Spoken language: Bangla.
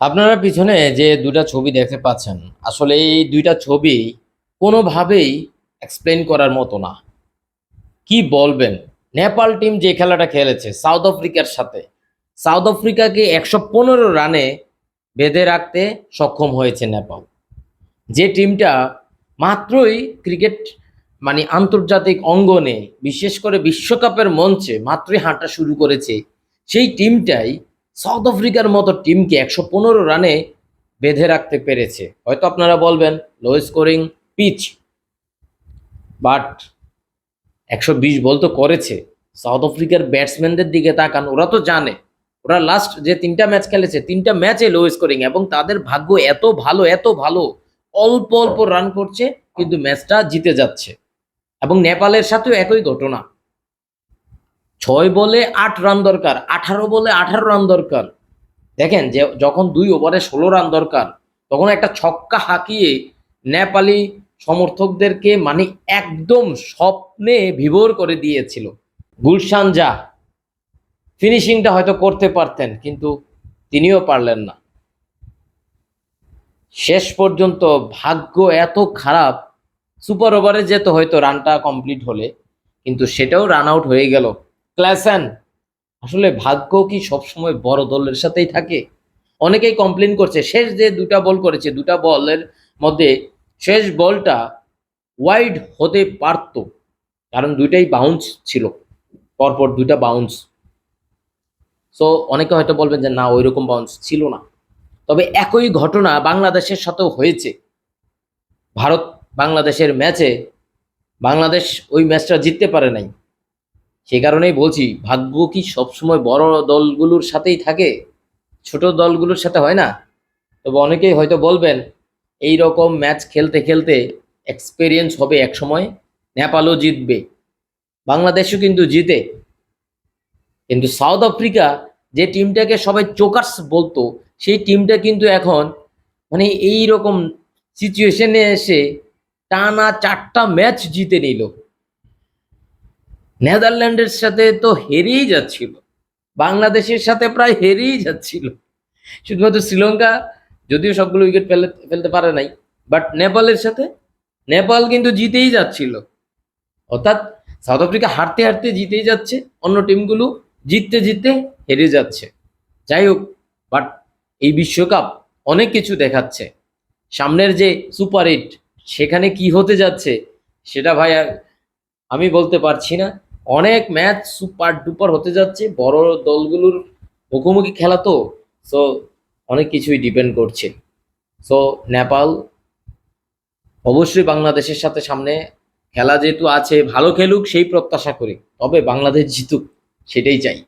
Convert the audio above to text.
আপনারা পিছনে যে দুটা ছবি দেখতে পাচ্ছেন, আসলে এই দুইটা ছবি কোনোভাবেই এক্সপ্লেন করার মতো না। কি বলবেন? নেপাল টিম যে খেলাটা খেলেছে সাউথ আফ্রিকার সাথে সাউথ আফ্রিকাকে একশো পনেরো রানে বেঁধে রাখতে সক্ষম হয়েছে নেপাল। যে টিমটা মাত্রই ক্রিকেট মানে আন্তর্জাতিক অঙ্গনে, বিশেষ করে বিশ্বকাপের মঞ্চে মাত্রই হাঁটা শুরু করেছে, সেই টিমটাই সাউথ আফ্রিকার মতো টিমকে একশো পনেরো রানে বেঁধে রাখতে পেরেছে। হয়তো আপনারা বলবেন, লো স্কোরিং পিচ। বাট একশো বিশ বল তো করেছে। সাউথ আফ্রিকার ব্যাটসম্যানদের দিকে তাকান, ওরা তো জানে। ওরা লাস্ট যে তিনটা ম্যাচ খেলেছে, তিনটা ম্যাচে লো স্কোরিং এবং তাদের ভাগ্য এত ভালো এত ভালো, অল্প অল্প রান করছে, কিন্তু ম্যাচটা জিতে যাচ্ছে। এবং নেপালের সাথেও একই ঘটনা। ছয় বলে আট রান দরকার, আঠারো বলে আঠারো রান দরকার। দেখেন যে যখন দুই ওভারে ষোলো রান দরকার, তখন একটা ছক্কা হাঁকিয়ে নেপালি সমর্থকদেরকে মানে একদম স্বপ্নে বিভোর করে দিয়েছিল। গুলশান যা, ফিনিশিংটা হয়তো করতে পারতেন, কিন্তু তিনিও পারলেন না। শেষ পর্যন্ত ভাগ্য এত খারাপ, সুপার ওভারে যেত হয়তো রানটা কমপ্লিট হলে, কিন্তু সেটাও রান আউট হয়ে গেল। ক্লাসেন, আসলে ভাগ্য কি সবসময় বড় দলের সাথেই থাকে? অনেকেই কমপ্লেন করছে, শেষ যে দুটা বল করেছে, দুটা বলের মধ্যে শেষ বলটা ওয়াইড হতে পারত, কারণ দুইটাই বাউন্স ছিল, পরপর দুইটা বাউন্স সো অনেকে হয়তো বলবেন যে না ওই রকম বাউন্স ছিল না। তবে একই ঘটনা বাংলাদেশের সাথেও হয়েছে। ভারত বাংলাদেশের ম্যাচে বাংলাদেশ ওই ম্যাচটা জিততে পারে নাই। সে কারণেই বলছি, ভাগ্য কি সবসময় বড় দলগুলোর সাথেই থাকে? ছোট দলগুলোর সাথে হয় না? তবে অনেকেই হয়তো বলবেন, এই রকম ম্যাচ খেলতে খেলতে এক্সপেরিয়েন্স হবে এক সময় নেপালও জিতবে, বাংলাদেশও কিন্তু জিতে। কিন্তু সাউথ আফ্রিকা যে টিমটাকে সবাই চোকার্স বলতো, সেই টিমটা কিন্তু এখন মানে এই রকম সিচুয়েশনে এসে টানা চারটা ম্যাচ জিতে নিল। নেদারল্যান্ডের সাথে তো হেরেই যাচ্ছিল। বাংলাদেশের সাথে প্রায় হেরেই যাচ্ছিল। শুধুমাত্র শ্রীলঙ্কা, যদিও সবগুলো উইকেট ফেলে, ফেলতে পারে নাই। বাট নেপালের সাথে, নেপাল কিন্তু জিতেই যাচ্ছিল। অর্থাৎ সাউথ আফ্রিকা হারতে হারতে জিতেই যাচ্ছে, অন্য টিমগুলো জিততে জিততে হেরে যাচ্ছে। যাই হোক বাট এই বিশ্বকাপ অনেক কিছু দেখাচ্ছে। সামনের যে সুপার এইট সেখানে কি হতে যাচ্ছে, সেটা ভাই আমি বলতে পারছি না। অনেক ম্যাচ সুপার ডুপার হতে যাচ্ছে, বড় দলগুলোর মুখোমুখি খেলা তো সো অনেক কিছুই ডিপেন্ড করছে। সো নেপাল অবশ্যই বাংলাদেশের সাথে সামনে খেলা যেহেতু আছে, ভালো খেলুক সেই প্রত্যাশা করি, তবে বাংলাদেশ জিতুক, সেটাই চাই।